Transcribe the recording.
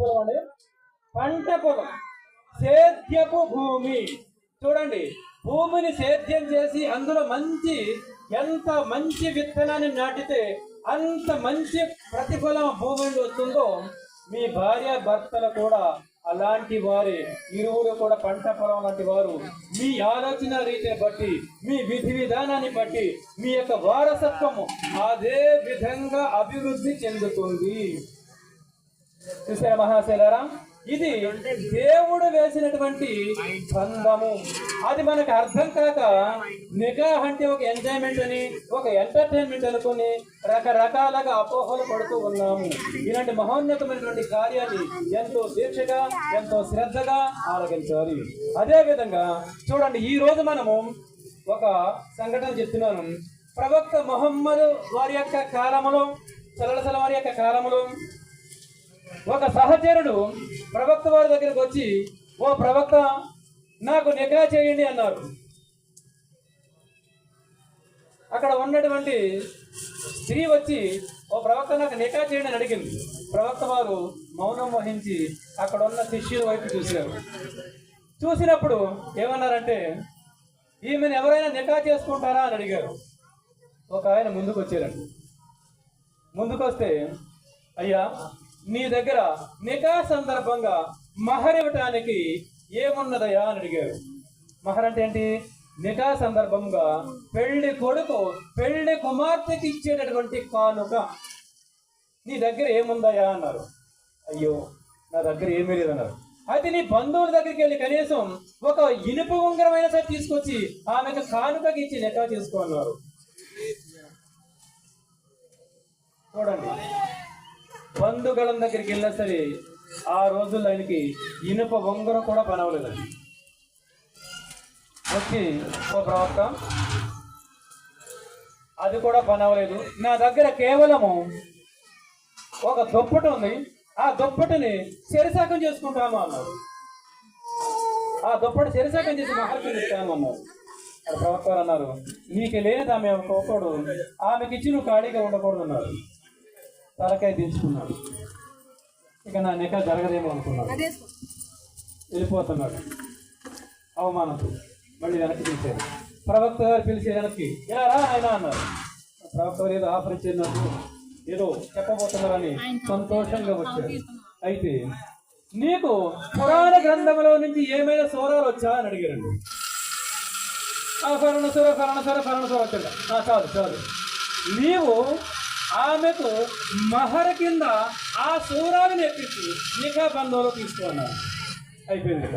పొలం పంట పొలం సేద్యపు భూమి. చూడండి భూమిని సేద్యం చేసి అందులో మంచి ఎంత మంచి విత్తనాన్ని నాటితే అంత మంచి ప్రతిఫలం భూమి నుండి వస్తుందో మీ భార్య భర్తలు కూడా అలాంటి వారే. ఇరువురు కూడా పంట పొలం లాంటి వారు. మీ ఆలోచన రీతిని బట్టి మీ విధి విధానాన్ని బట్టి మీ యొక్క వారసత్వము అదే విధంగా అభివృద్ధి చెందుతుంది. చూసారా మహాశైలారా? ఇది దేవుడు వేసినటువంటి బంధము. అది మనకు అర్థం కాక నికాహ్ అంటే ఒక ఎంజాయ్మెంట్ అని ఒక ఎంటర్టైన్మెంట్ అనుకుని రకరకాలుగా అపోహలు పడుతూ ఉన్నాము. ఇలాంటి మహోన్నతమైనటువంటి కార్యాన్ని ఎంతో దీక్షగా ఎంతో శ్రద్ధగా ఆలగించాలి అదే విధంగా చూడండి ఈ రోజు మనము ఒక సంఘటన చెప్తున్నాను. ప్రవక్త మొహమ్మద్ వారి యొక్క కాలములో సలసల వారి యొక్క కాలములో ఒక సహచరుడు ప్రవక్త వారి దగ్గరకు వచ్చి ఓ ప్రవక్త నాకు నిఘా చేయండి అన్నారు. అక్కడ ఉన్నటువంటి స్త్రీ వచ్చి ఓ ప్రవక్త నాకు నిఘా చేయండి అని అడిగింది. ప్రవక్త వారు మౌనం వహించి అక్కడ ఉన్న శిష్యుల వైపు చూశారు. చూసినప్పుడు ఏమన్నారంటే ఈమెను ఎవరైనా నిఘా చేసుకుంటారా? అని అడిగారు. ఒక ఆయన ముందుకు వచ్చారండి ముందుకు వస్తే అయ్యా నీ దగ్గర నికా సందర్భంగా మహర్ ఇవ్వటానికి ఏమున్నదయా అని అడిగారు. మహర్ అంటే ఏంటి? నికా సందర్భంగా పెళ్ళి కొడుకు పెళ్ళి కుమార్తెకి ఇచ్చేటటువంటి కానుక. నీ దగ్గర ఏముందయా అన్నారు. అయ్యో నా దగ్గర ఏమీ లేదన్నారు. అయితే నీ బంధువుల దగ్గరికి వెళ్ళి కనీసం ఒక ఇనుప ఉంగరమైన సరే తీసుకొచ్చి ఆమెకు కానుకకి ఇచ్చి నికా చేసుకో అన్నారు. చూడండి. బంధుగళం దగ్గరికి వెళ్ళినా సరే ఆ రోజుల్లో ఆయనకి ఇనుప ఉంగరం కూడా పనవలేదండి. వచ్చి ఒక ప్రవక్త అది కూడా పనవలేదు. నా దగ్గర కేవలము ఒక దుప్పటి ఉంది. ఆ దుప్పటిని చెరిసాకం చేసుకుంటాము అన్నారు. ఆ దుప్పటి చెరిసాకం చేసి మహర్కి ఇస్తాను అన్నారు. ప్రవక్త అన్నారు నీకు లేనిది ఆమె ఒకడు ఆమెకి ఇచ్చి నువ్వు ఖాళీగా ఉండకూడదు అన్నారు తలకాయ తీసుకున్నాడు ఇక నా నిక జరగదేమో అనుకున్నాడు. వెళ్ళిపోతున్నాడు. అవమానంతో మళ్ళీ వెనక్కి తీశారు ప్రవక్త గారు పిలిచి వెనక్కి ఇలా రా ఆయన అన్నారు. ప్రవక్త గారు ఏదో ఆఫర్ ఇచ్చినట్టు ఏదో చెప్పబోతున్నారని సంతోషంగా వచ్చారు అయితే నీకు పురాణ గ్రంథంలో నుంచి ఏమైనా సూరాలు వచ్చా? అని అడిగారండి. ఆ ఫరణ సూర ఫరణ సూర ఫరణ సూర వచ్చింది ఆ చాలు చాలు. నీవు ఆమెకు మహర కింద ఆ సూరాన్ని నేర్పించి నిఘా బంధంలో తీసుకున్నారు అయిపోయింది